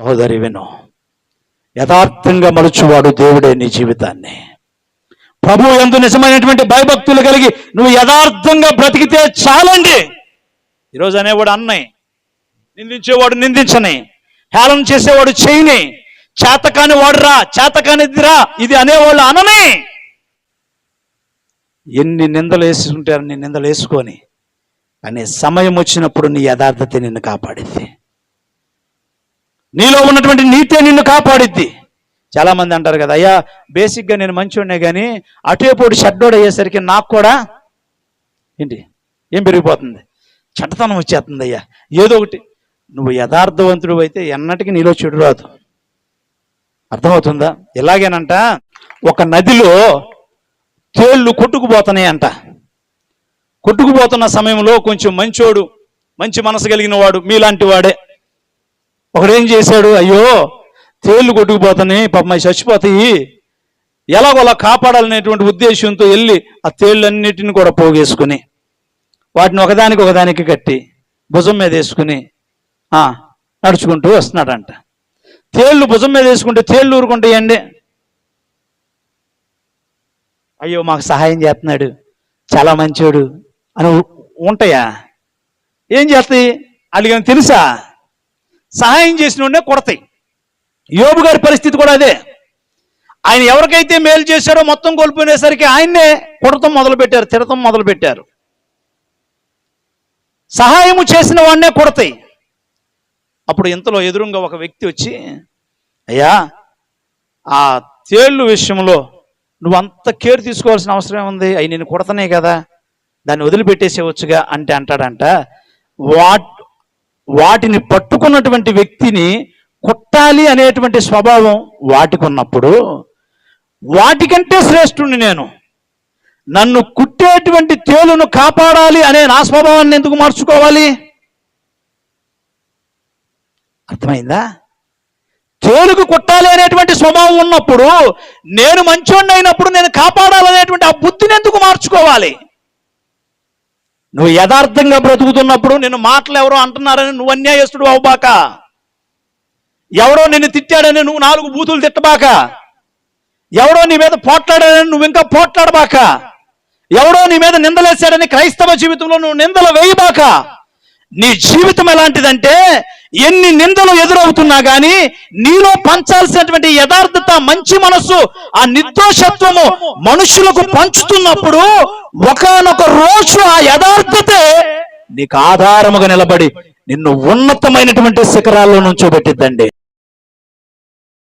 సహోదరి విను యథార్థంగా మలుచువాడు దేవుడే నీ జీవితాన్ని. ప్రభు ఎందు నిజమైనటువంటి భయభక్తులు కలిగి నువ్వు యథార్థంగా బ్రతికితే చాలండి. ఈరోజు అనేవాడు అన్నయ్య నిందించేవాడు నిందించని హేళన చేసేవాడు చేయని చేతకాని వాడురా చేతకానిదిరా ఇది అనేవాళ్ళు అనని. ఎన్ని నిందలు వేసుకుంటారు నీ నిందలు వేసుకొని అనే సమయం వచ్చినప్పుడు నీ యథార్థత నిన్ను కాపాడిద్ది. నీలో ఉన్నటువంటి నీతే నిన్ను కాపాడిద్ది. చాలా మంది అంటారు కదా అయ్యా బేసిక్గా నేను మంచివాడినే కానీ అటువైపు షడ్డోడు అయ్యేసరికి నాకు కూడా ఏంటి? ఏం పెరిగిపోతుంది? చెడ్డతనం వచ్చేస్తుంది అయ్యా. ఏదో ఒకటి. నువ్వు యథార్థవంతుడు అయితే ఎన్నటికీ నీలో చెడు రాదు. అర్థమవుతుందా? ఎలాగేనంట ఒక నదిలో తేళ్ళు కొట్టుకుపోతున్నాయి అంట. కొట్టుకుపోతున్న సమయంలో కొంచెం మంచోడు మంచి మనసు కలిగిన వాడు మీలాంటి వాడే. ఒకడేం చేశాడు? అయ్యో తేళ్ళు కొట్టుకుపోతున్నాయి పాపం అవి చచ్చిపోతాయి. ఎలాగోలా కాపాడాలనేటువంటి ఉద్దేశంతో వెళ్ళి ఆ తేళ్ళన్నిటిని కూడా పోగేసుకుని వాటిని ఒకదానికి ఒకదానికి కట్టి భుజం మీద వేసుకుని నడుచుకుంటూ వస్తున్నాడంట. తేళ్ళు భుజం మీద వేసుకుంటే తేళ్ళు ఊరుకుంటాయండి అయ్యో మాకు సహాయం చేస్తున్నాడు చాలా మంచోడు అని ఉంటాయా? ఏం చేస్తాయి? వాళ్ళకి తెలుసా? సహాయం చేసిన వాడినే కొడతాయి. యోబు గారి పరిస్థితి కూడా అదే. ఆయన ఎవరికైతే మేలు చేశారో మొత్తం కోల్పోయినేసరికి ఆయన్నే కొడతం మొదలు పెట్టారు మొదలుపెట్టారు. మొదలు పెట్టారు సహాయము చేసిన వాడినే కొడతాయి. అప్పుడు ఇంతలో ఎదురుగా ఒక వ్యక్తి వచ్చి అయ్యా ఆ తేళ్ళు విషయంలో నువ్వు అంత కేర్ తీసుకోవాల్సిన అవసరం ఉంది అవి నేను కొడతనే కదా. దాన్ని వదిలిపెట్టేసేవచ్చుగా అంటే అంటాడంట. వాట్ వాటిని పట్టుకున్నటువంటి వ్యక్తిని కొట్టాలి అనేటువంటి స్వభావం వాటికి ఉన్నప్పుడు వాటికంటే శ్రేష్ఠుణ్ణి నేను. నన్ను కుట్టేటువంటి తేలును కాపాడాలి అనే నా స్వభావాన్ని ఎందుకు మార్చుకోవాలి? అర్థమైందా? తేలుకు కుట్టాలి అనేటువంటి స్వభావం ఉన్నప్పుడు నేను మంచోడిని అయినప్పుడు నేను కాపాడాలనేటువంటి ఆ బుద్ధిని ఎందుకు మార్చుకోవాలి? నువ్వు యథార్థంగా బ్రతుకుతున్నప్పుడు నిన్ను మాటలు ఎవరో అంటున్నారని నువ్వు అన్యాయస్తుడు అవ్వబాక ఎవరో నిన్ను తిట్టాడని నువ్వు నాలుగు బూతులు తిట్టబాక. ఎవరో నీ మీద పోట్లాడాడని నువ్వు ఇంకా పోట్లాడబాక. ఎవడో నీ మీద నిందలేశాడని క్రైస్తవ జీవితంలో నువ్వు నిందలు వేయబాక. నీ జీవితం ఎలాంటిదంటే ఎన్ని నిందలు ఎదురవుతున్నా కానీ నీలో పంచాల్సినటువంటి యథార్థత మంచి మనస్సు ఆ నిర్దోషత్వము మనుషులకు పంచుతున్నప్పుడు ఒకానొక రోజు ఆ యథార్థతే నీకు ఆధారముగా నిలబడి నిన్ను ఉన్నతమైనటువంటి శిఖరాల్లో నుంచోబెట్టిద్దండి.